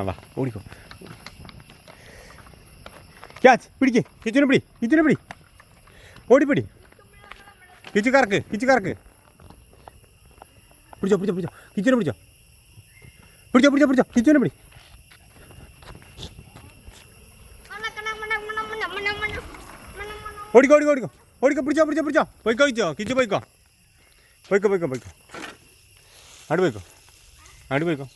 ആ വാ ഓടിക്കോ. ക്യാച്ച് പിടിക്ക്. കിച്ചുനെ പിടി കിച്ചുനെ പിടി. ഓടിപ്പിടി കിച്ചു കറക്ക് കിച്ചു കറക്ക്. പിടിച്ചോ പിടിച്ചോ പിടിച്ചോ. കിച്ചുനെ പിടിച്ചോ. പിടിച്ചോ പിടിച്ചോ പിടിച്ചോ. കിച്ചുനെ പിടി. ഓടിക്കോ ഓടിക്കോ ഓടിക്കോ. ഓടിക്കോ പിടിച്ചോ പിടിച്ചോ പിടിച്ചോ. പോയിക്കോ കിച്ചോ കിച്ചു പോയിക്കോ. പോയിക്കോ പോയിക്കോ പോയിക്കോ. ആട് പോയിക്കോ. ആട് പോയിക്കോ.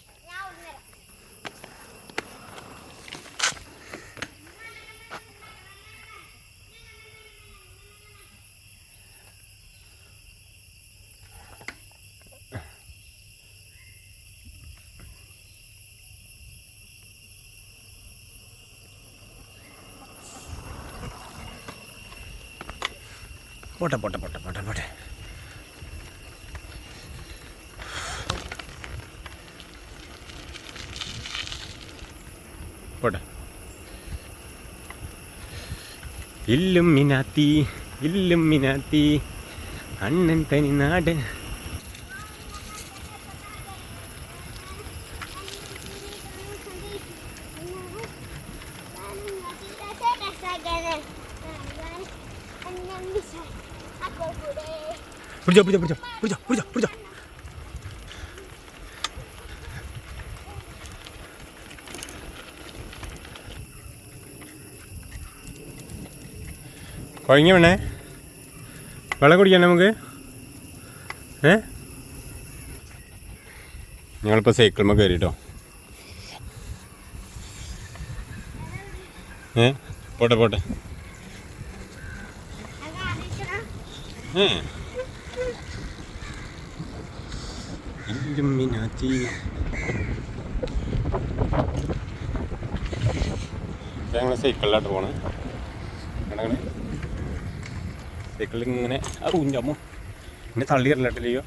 പോട്ടെ പോട്ടെ പോട്ടെ പോട്ടെ പോട്ടെ. പോട്ടെ. ഇല്ലും മിനാത്തി ഇല്ലും മിനാത്തി അണ്ണൻ തനി നാട്. പിടിച്ചോ പിടിച്ചോ പിടിച്ചോ പിടിച്ചോ പിടിച്ചോ പിടിച്ചോ കുഴങ്ങി വേണേ. വെള്ളം കുടിക്കാൻ നമുക്ക്? ഏ? ഞങ്ങളിപ്പോൾ സൈക്കിളിൽ കയറിട്ടോ ഏ? പോട്ടെ പോട്ടെ. ഏ ഇല്ലുമിനാറ്റി ഞങ്ങൾ സൈക്കിളിലായിട്ട് പോണേ. കണ്ടങ്ങനെ സൈക്കിളിൽ ഇങ്ങനെ ആ ഊഞ്ഞമ്മോ എന്നെ തള്ളി ഇറങ്ങിട്ടില്ലയോ